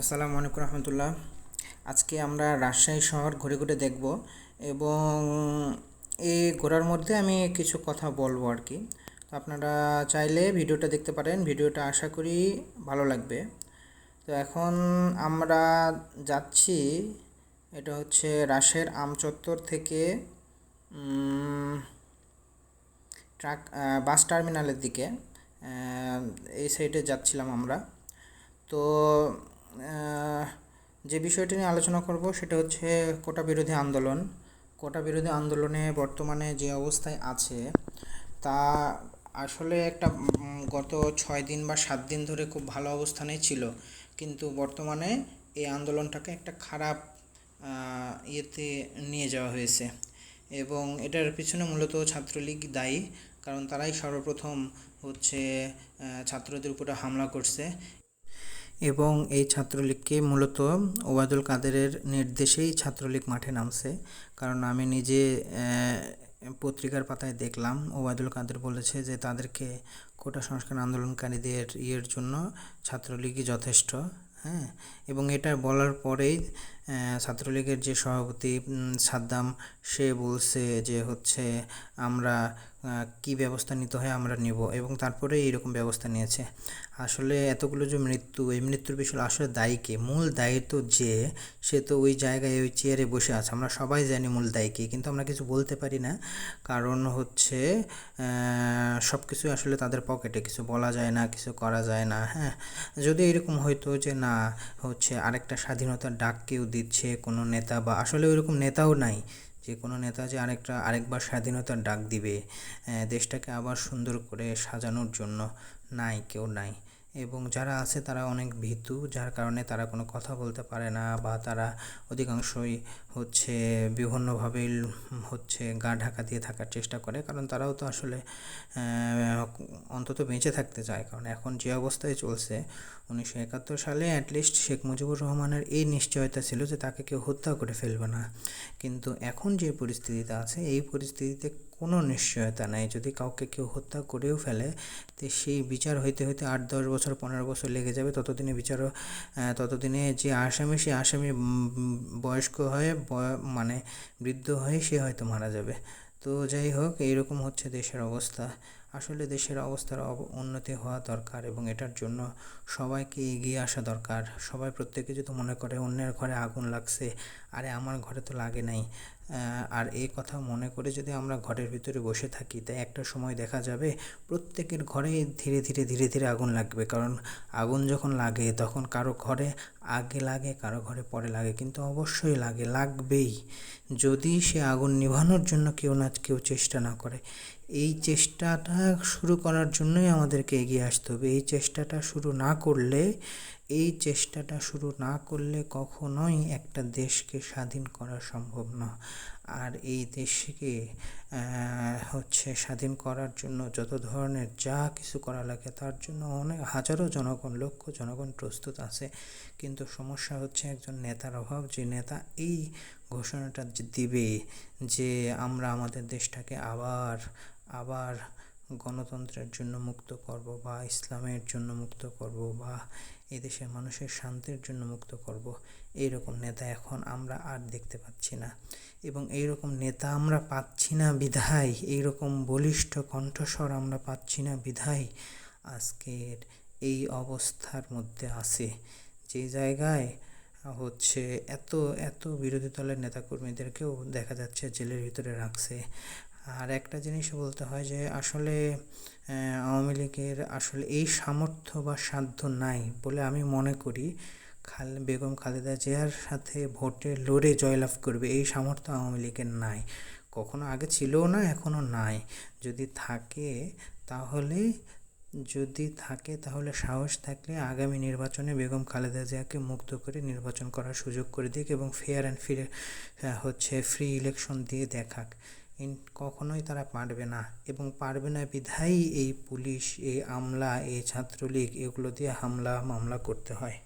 আসসালামু আলাইকুম রহমতুল্লাহ। আজকে আমরা রাজশাহী শহর ঘুরে ঘুরে দেখব এবং এই ঘোরার মধ্যে আমি কিছু কথা বলব আর কি। তো আপনারা চাইলে ভিডিওটা দেখতে পারেন, ভিডিওটা আশা করি ভালো লাগবে। তো এখন আমরা যাচ্ছি, এটা হচ্ছে রাশের আমচত্বর থেকে ট্রাক বাস টার্মিনালের দিকে এই সাইডে যাচ্ছিলাম আমরা। তো যে বিষয়টি নিয়ে আলোচনা করব সেটা হচ্ছে কোটা বিরোধী আন্দোলন। কোটা বিরোধী আন্দোলনে বর্তমানে যে অবস্থায় আছে, তা আসলে একটা গত ছয় দিন বা সাত দিন ধরে খুব ভালো অবস্থানেই ছিল। কিন্তু বর্তমানে এই আন্দোলনটাকে একটা খারাপ ইয়েতে নিয়ে যাওয়া হয়েছে। এবং এটার পিছনে মূলত ছাত্রলীগ দায়ী, কারণ তারাই সর্বপ্রথম হচ্ছে ছাত্রদের উপরে হামলা করছে। এবং এই ছাত্রলীগকে মূলত ওবায়দুল কাদেরের নির্দেশেই ছাত্রলীগ মাঠে নামছে। কারণ আমি নিজে পত্রিকার পাতায় দেখলাম, ওবায়দুল কাদের বলেছে যে তাদেরকে কোটা সংস্কার আন্দোলনকারীদের ইয়ের জন্য ছাত্রলীগই যথেষ্ট হ্যাঁ? এবং এটা বলার পরেই ছাত্রলীগের যে সভাপতি সাদ্দাম, সে বলছে যে হচ্ছে আমরা কি ব্যবস্থা নিতে হয় আমরা নিব এবং তারপরে এইরকম ব্যবস্থা নিয়েছে। আসলে এতগুলো যে মৃত্যু, এই মৃত্যুর পিছনে আসলে দায়ী কে? মূল দায়ী তো যে, সে তো ওই জায়গায়, ওই চেয়ারে বসে আছে। আমরা সবাই জানি মূল দায়ী কে, কিন্তু আমরা কিছু বলতে পারি না। কারণ হচ্ছে সব কিছু আসলে তাদের পকেটে। কিছু বলা যায় না, কিছু করা যায় না হ্যাঁ? যদি এরকম হয়তো যে না, হচ্ছে আরেকটা স্বাধীনতার ডাক কেউ দিচ্ছে কোনো নেতা বা আসলে ওইরকম নেতাও নাই যে কোনো নেতা যে আরেকটা, আরেকবার স্বাধীনতার ডাক দিবে। দেশটাকে আবার সুন্দর করে সাজানোর জন্য নাই, কেউ নাই। এবং যারা আছে তারা অনেক ভীতু, যার কারণে তারা কোনো কথা বলতে পারে না বা তারা অধিকাংশই হচ্ছে বিভিন্নভাবে হচ্ছে গা ঢাকা দিয়ে থাকার চেষ্টা করে। কারণ তারাও তো আসলে অন্তত বেঁচে থাকতে চায়। কারণ এখন যে অবস্থায় চলছে উনিশশো একাত্তর সালে অ্যাটলিস্ট শেখ মুজিবুর রহমানের এই নিশ্চয়তা ছিল যে তাকে কেউ হত্যা করে ফেলবে না। কিন্তু এখন যে পরিস্থিতিতে আছে, এই পরিস্থিতিতে কোনো নিশ্চয়তা নেই। যদি কাউকে কেউ হত্যা করেও ফেলে, তো সেই বিচার হইতে হইতে আট, দশ বছর, পনেরো বছর লেগে যাবে। ততদিনে বিচারও ততদিনে যে আসামি, সে আসামি বয়স্ক হয়ে মানে বৃদ্ধ হয়ে সে হয়তো মারা যাবে। তো যাই হোক, এইরকম হচ্ছে দেশের অবস্থা। আসলে দেশের অবস্থার উন্নতি হওয়া দরকার এবং এটার জন্য সবাইকে এগিয়ে আসা দরকার। সবাই প্রত্যেকে যদি মনে করে অন্যের ঘরে আগুন লাগছে, আরে আমার ঘরে তো লাগে নাই। আর এই কথা মনে করে যদি আমরা ঘরের ভিতরে বসে থাকি, তাই একটা সময় দেখা যাবে প্রত্যেকের ঘরে ধীরে ধীরে ধীরে ধীরে আগুন লাগবে। কারণ আগুন যখন লাগে, তখন কারও ঘরে আগে লাগে, কারও ঘরে পরে লাগে। কিন্তু অবশ্যই লাগে, লাগবেই। যদি সে আগুন নিভানোর জন্য কেউ না, কেউ চেষ্টা না করে, এই চেষ্টাটা শুরু করার জন্যই আমাদেরকে এগিয়ে আসতে হবে। এই চেষ্টাটা শুরু না করলে এই চেষ্টাটা শুরু না করলে কখনোই একটা দেশকে স্বাধীন করা সম্ভব না। আর এই দেশকে হচ্ছে স্বাধীন করার জন্য যত ধরনের যা কিছু করা লাগে তার জন্য অনেক, হাজারো জনগণ, লক্ষ জনগণ প্রস্তুত আছে। কিন্তু সমস্যা হচ্ছে একজন নেতার অভাব। যে নেতা এই ঘোষণাটা দিবে যে আমরা আমাদের দেশটাকে আবার আবার গণতন্ত্রের জন্য মুক্ত করব বা ইসলামের জন্য মুক্ত করব বা এই দেশের মানুষের শান্তির জন্য মুক্ত করব এইরকম নেতা এখন আমরা আর দেখতে পাচ্ছি না। এবং এইরকম নেতা আমরা পাচ্ছি না বিধায়, এইরকম বলিষ্ঠ কণ্ঠস্বর আমরা পাচ্ছি না বিধায়, আজকের এই অবস্থার মধ্যে আছে। যে জায়গায় হচ্ছে এত এত বিরোধী দলের নেতাকর্মীদেরকেও দেখা যাচ্ছে জেলের ভিতরে রাখছে। আর একটা জিনিস বলতে হয় যে আসলে আওয়ামী লীগের আসলে এই সামর্থ্য বা সাধ্য নাই বলে আমি মনে করি। খাল, বেগম খালেদা জিয়ার সাথে ভোটে লড়ে জয়লাভ করবে এই সামর্থ্য আওয়ামী লীগের নাই। কখনো আগে ছিলও না এখনও নাই। যদি থাকে তাহলে, যদি থাকে তাহলে সাহস থাকলে আগামী নির্বাচনে বেগম খালেদা জিয়াকে মুক্ত করে নির্বাচন করার সুযোগ করে দিক এবং ফেয়ার অ্যান্ড ফ্রি হচ্ছে ফ্রি ইলেকশন দিয়ে দেখাক। কখনোই তারা পারবে না এবং পারবে না বিধায়ী এই পুলিশ, এই আমলা, এই ছাত্রলীগ, এগুলো দিয়ে হামলা, মামলা করতে হয়।